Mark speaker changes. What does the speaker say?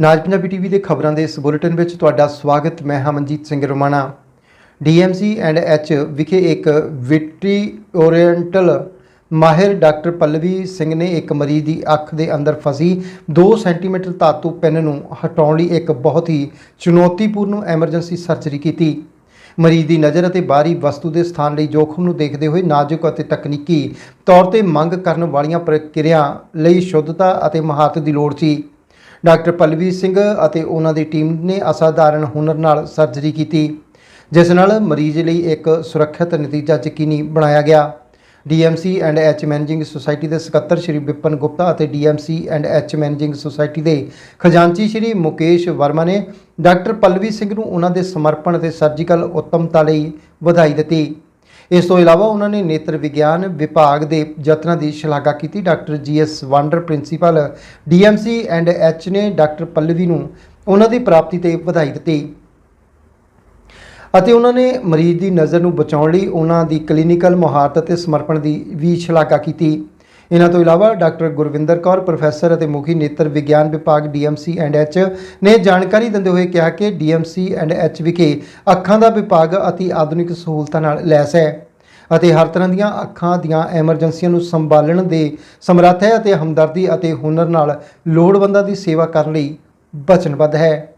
Speaker 1: ਨਾਜ Punjabi TV ਦੇ ਖਬਰਾਂ ਦੇ ਇਸ ਬੁਲੇਟਿਨ ਵਿੱਚ ਤੁਹਾਡਾ ਸਵਾਗਤ, ਮੈਂ Hamanjit Singh Romana. D M C and H ਵਿਖੇ ਇੱਕ ਵਿਟਰੀ ਓਰੀਐਂਟਲ ਮਾਹਿਰ ਡਾਕਟਰ ਪੱਲਵੀ ਸਿੰਘ ਨੇ ਇੱਕ ਮਰੀਜ਼ ਦੀ ਅੱਖ ਦੇ ਅੰਦਰ ਫਸੀ 2 ਸੈਂਟੀਮੀਟਰ ਧਾਤੂ ਪਿੰਨ ਨੂੰ ਹਟਾਉਣ ਲਈ ਇੱਕ ਬਹੁਤ ਹੀ ਚੁਣੌਤੀਪੂਰਨ ਐਮਰਜੈਂਸੀ ਸਰਜਰੀ ਕੀਤੀ। ਮਰੀਜ਼ ਦੀ ਨਜ਼ਰ ਅਤੇ ਬਾਹਰੀ ਵਸਤੂ ਦੇ ਸਥਾਨ ਲਈ ਜੋਖਮ ਨੂੰ ਦੇਖਦੇ ਹੋਏ ਨਾਜ਼ੁਕ ਅਤੇ ਤਕਨੀਕੀ ਤੌਰ ਤੇ ਮੰਗ ਕਰਨ ਵਾਲੀਆਂ ਪ੍ਰਕਿਰਿਆ ਲਈ ਸ਼ੁੱਧਤਾ ਅਤੇ ਮਹਾਰਤ ਦੀ ਲੋੜ ਸੀ। ਡਾਕਟਰ ਪਲਵੀ ਸਿੰਘ ਅਤੇ ਉਹਨਾਂ ਦੀ ਟੀਮ ਨੇ ਅਸਾਧਾਰਨ ਹੁਨਰ ਨਾਲ ਸਰਜਰੀ ਕੀਤੀ, ਜਿਸ ਨਾਲ ਮਰੀਜ਼ ਲਈ ਇੱਕ ਸੁਰੱਖਿਅਤ ਨਤੀਜਾ ਯਕੀਨੀ ਬਣਾਇਆ ਗਿਆ। DMC and H managing society ਦੇ ਸਕੱਤਰ ਸ਼੍ਰੀ ਵਿਪਨ ਗੁਪਤਾ ਅਤੇ DMC and H managing society ਦੇ ਖਜ਼ਾਨਚੀ ਸ਼੍ਰੀ ਮੁਕੇਸ਼ ਵਰਮਾ ਨੇ ਡਾਕਟਰ ਪਲਵੀ ਸਿੰਘ ਨੂੰ ਉਹਨਾਂ ਦੇ ਸਮਰਪਣ ਅਤੇ ਸਰਜੀਕਲ ਉੱਤਮਤਾ ਲਈ ਵਧਾਈ ਦਿੱਤੀ। ਇਸ ਤੋਂ ਇਲਾਵਾ ਉਹਨਾਂ ਨੇ ਨੇਤਰ ਵਿਗਿਆਨ ਵਿਭਾਗ ਦੇ ਯਤਨਾਂ ਦੀ ਸ਼ਲਾਘਾ ਕੀਤੀ। Doctor G S Wander principal, DMC and H ਨੇ ਡਾਕਟਰ ਪੱਲਵੀ ਨੂੰ ਉਹਨਾਂ ਦੀ ਪ੍ਰਾਪਤੀ ਤੇ ਵਧਾਈ ਦਿੱਤੀ। ਅਤੇ ਉਹਨਾਂ ਨੇ ਮਰੀਜ਼ ਦੀ ਨਜ਼ਰ ਨੂੰ ਬਚਾਉਣ ਲਈ ਉਹਨਾਂ ਦੀ ਕਲੀਨਿਕਲ ਮੁਹਾਰਤ ਅਤੇ ਸਮਰਪਣ ਦੀ ਵੀ ਸ਼ਲਾਘਾ ਕੀਤੀ। ਇਹਨਾਂ ਤੋਂ ਇਲਾਵਾ ਡਾਕਟਰ ਗੁਰਵਿੰਦਰ ਕੌਰ, ਪ੍ਰੋਫੈਸਰ ਅਤੇ ਮੁਖੀ ਨੇਤਰ ਵਿਗਿਆਨ ਵਿਭਾਗ ਡੀਐਮਸੀ ਐਂਡ ਐਚ ਨੇ ਜਾਣਕਾਰੀ ਦਿੰਦੇ ਹੋਏ ਕਿਹਾ ਕਿ ਡੀਐਮਸੀ ਐਂਡ ਐਚ ਵਿਖੇ ਅੱਖਾਂ ਦਾ ਵਿਭਾਗ ਅਤੀ ਆਧੁਨਿਕ ਸਹੂਲਤਾਂ ਨਾਲ ਲੈਸ ਹੈ ਅਤੇ ਹਰ ਤਰ੍ਹਾਂ ਦੀਆਂ ਅੱਖਾਂ ਦੀਆਂ ਐਮਰਜੈਂਸੀਆਂ ਨੂੰ ਸੰਭਾਲਣ ਦੇ ਸਮਰੱਥ ਹੈ ਅਤੇ ਹਮਦਰਦੀ ਅਤੇ ਹੁਨਰ ਨਾਲ ਲੋੜਵੰਦਾਂ ਦੀ ਸੇਵਾ ਕਰਨ ਲਈ ਵਚਨਬੱਧ ਹੈ।